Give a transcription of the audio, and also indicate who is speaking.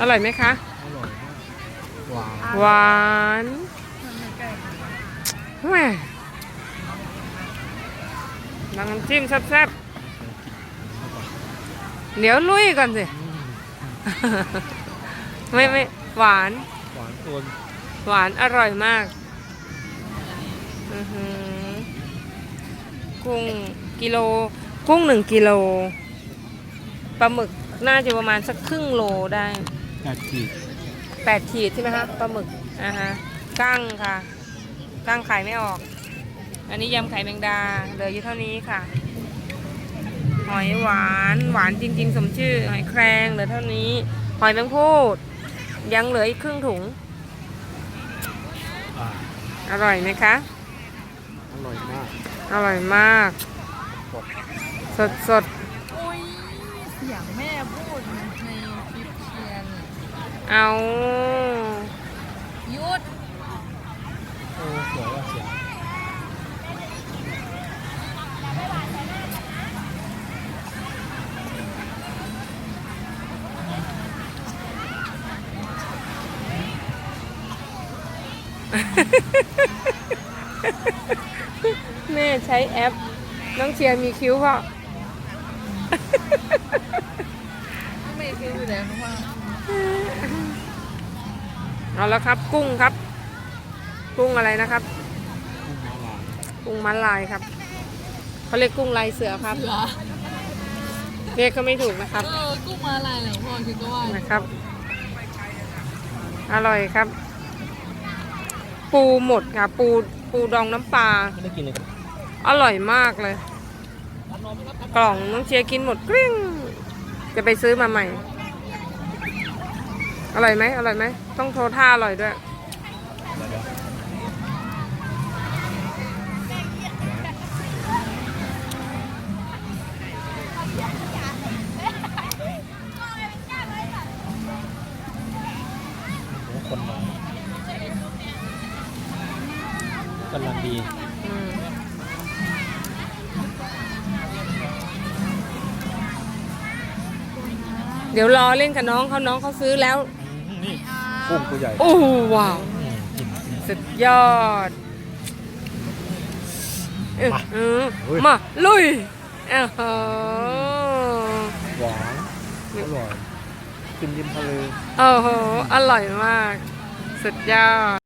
Speaker 1: อร่อยไหมคะ
Speaker 2: อร่อยมากหวาน
Speaker 1: หวานแหม่น้ำจิ้มแซ่บๆเดี๋ยวลุยก่อนสิ
Speaker 2: อืม
Speaker 1: ไม่ไม่หวาน
Speaker 2: หวานโอน
Speaker 1: หวานอร่อยมากอือหือกุ้งกิโล กุ้งหนึ่งกิโล ปลาหมึกน่าจะประมาณสักครึ่งโลได้
Speaker 2: แปดขีด
Speaker 1: แปดขีดใช่ไหมคะปลาหมึกอ่าฮะกั้งค่ะกั้งขายไม่ออก อันนี้ยำไข่แมงดาเหลืออยู่เท่านี้ค่ะ หอยหวานหวานจริง ๆ สมชื่อ หอยแครงเหลือเท่านี้ หอยแมงพูดยังเหลืออีกครึ่งถุง
Speaker 2: อ่า
Speaker 1: อร่อยไหมคะ
Speaker 2: อร่อยมาก
Speaker 1: อร่อยมาก
Speaker 2: สด
Speaker 1: สดสด
Speaker 3: โอ้ยเสียงแม่พูดในคลิปเชียน
Speaker 1: ๆ เอา
Speaker 3: หยุด
Speaker 2: โอ้สวยว่ะเสียง
Speaker 1: แม่ใช้แอป น้องเชียร์มีคิ้วเปล่ะ
Speaker 3: ไม่คิดอยู่แล้วเพราะว่า
Speaker 1: เอาแล้วครับ กุ้งครับ กุ้งอะไรนะครับ
Speaker 2: กุ้งมาลาย
Speaker 1: กุ้งมัลลายครับเขาเรียกกุ้งลายเสือครับ
Speaker 3: เสือ
Speaker 1: เรียกก็ไม่ถูกนะครับ
Speaker 3: เออกุ้งมาอะไรเหรอพ่อคิดก็ว่าอยู่
Speaker 1: นะครับ อร่อยครับ ปูหมดค่ะ ปูปูดองน้ำปลา
Speaker 2: ไม่ได้กินเลยครับ
Speaker 1: อร่อยมากเลย กล่องน้องเชียร์กินหมดกริ้งจะไปซื้อมาใหม่ อร่อยไหมอร่อยไหมต้องโทรท่าอร่อยด้วย
Speaker 2: เดี๋ยวเดี๋ยวโอ้คนน้อยกำลังดี
Speaker 1: อืมเดี๋ยวรอเล่นกับน้องเขาน้องเขาซื้อแล้ว
Speaker 2: นี่กุ้งตัวใหญ่
Speaker 1: โอ้ว้าว
Speaker 2: อืมกิน
Speaker 1: สุดยอดเออ
Speaker 2: มา
Speaker 1: เออ
Speaker 2: เฮ้ย
Speaker 1: มาลุยเออ
Speaker 2: หวานอร่อยกินริมทะเล
Speaker 1: โอ้โหอร่อยมาก สุดยอด